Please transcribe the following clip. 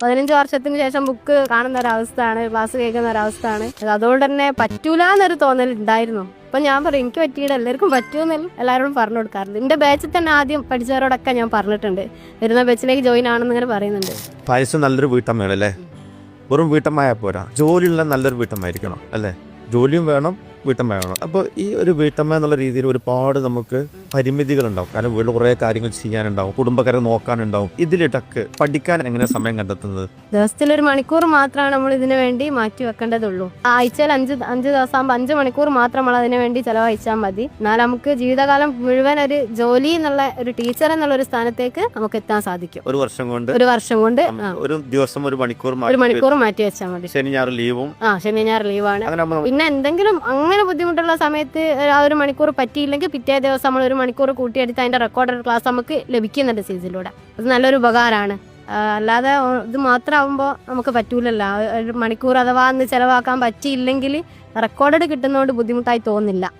പതിനഞ്ച് വർഷത്തിന് ശേഷം ബുക്ക് കാണുന്ന ഒരവസ്ഥയാണ് ക്ലാസ് കേൾക്കുന്ന ഒരവസ്ഥയാണ് അതുകൊണ്ട് തന്നെ പറ്റൂല എന്നൊരു തോന്നൽ ഉണ്ടായിരുന്നു അപ്പൊ ഞാൻ പറയും എനിക്ക് പറ്റിയിട്ട് എല്ലാവർക്കും പറ്റുമെന്നില്ല എല്ലാവരോടും പറഞ്ഞു കൊടുക്കാറുണ്ട്. എന്റെ ബാച്ചിൽ തന്നെ ആദ്യം പഠിച്ചവരോടൊക്കെ ഞാൻ പറഞ്ഞിട്ടുണ്ട്. വരുന്ന ബാച്ചിലേക്ക് ജോയിൻ ആണെന്ന് ഇങ്ങനെ പറയുന്നുണ്ട്. പൈസ നല്ലൊരു വീട്ടമ്മയാണ് അല്ലേ വെറും വീട്ടമ്മയാ പോരാ. ജോലിയുള്ള നല്ലൊരു വീട്ടമ്മയായിരിക്കണം അല്ലേ? ജോലിയും വേണം വീട്ടമ്മ വേണം അപ്പോൾ ഈ ഒരു വീട്ടമ്മ എന്നുള്ള രീതിയിൽ ഒരുപാട് നമുക്ക് പരിമിതികളുണ്ടാവും. കാരണം വീട്ടിൽ കുറേ കാര്യങ്ങൾ ചെയ്യാനുണ്ടാവും കുടുംബക്കാരെ നോക്കാനുണ്ടാവും. ഇതിലിട്ടൊക്കെ പഠിക്കാൻ എങ്ങനെ സമയം കണ്ടെത്തുന്നത്? ദിവസത്തിൽ ഒരു മണിക്കൂർ മാത്രമാണ് നമ്മൾ ഇതിനു വേണ്ടി മാറ്റി വെക്കേണ്ടതുള്ളൂ. ആഴ്ചയിൽ അഞ്ച് അഞ്ച് ദിവസം ആകുമ്പോൾ അഞ്ച് മണിക്കൂർ മാത്രം നമ്മൾ അതിനു വേണ്ടി ചെലവഴിച്ചാൽ മതി. എന്നാൽ നമുക്ക് ജീവിതകാലം മുഴുവൻ ഒരു ജോലി എന്നുള്ള ഒരു ടീച്ചർ എന്നുള്ള ഒരു സ്ഥാനത്തേക്ക് നമുക്ക് എത്താൻ സാധിക്കും. ഒരു വർഷം കൊണ്ട് ഒരു വർഷം കൊണ്ട് ഒരു ദിവസം ഒരു മണിക്കൂർ ഒരു മാറ്റി മണിക്കൂർ മാറ്റി വെച്ചാൽ മതി. ശനി ഞായർ ലീവും. ആ ശനി ഞായർ ലീവാണ്. പിന്നെ എന്തെങ്കിലും അങ്ങനെ ബുദ്ധിമുട്ടുള്ള സമയത്ത് ആ ഒരു മണിക്കൂർ പറ്റിയില്ലെങ്കിൽ പിറ്റേ ദിവസം നമ്മൾ ഒരു മണിക്കൂർ കൂട്ടിയെടുത്ത് അതിന്റെ റെക്കോർഡഡ് ക്ലാസ് നമുക്ക് ലഭിക്കുന്നുണ്ട് സീസിലൂടെ അത് നല്ലൊരു ഉപകാരമാണ്. അല്ലാതെ ഇത് മാത്രമാകുമ്പോൾ നമുക്ക് പറ്റൂലല്ലോ. ഒരു മണിക്കൂർ അഥവാ അന്ന് ചിലവാക്കാൻ പറ്റിയില്ലെങ്കിൽ റെക്കോർഡഡ് കിട്ടുന്നതുകൊണ്ട് ബുദ്ധിമുട്ടായി തോന്നില്ല.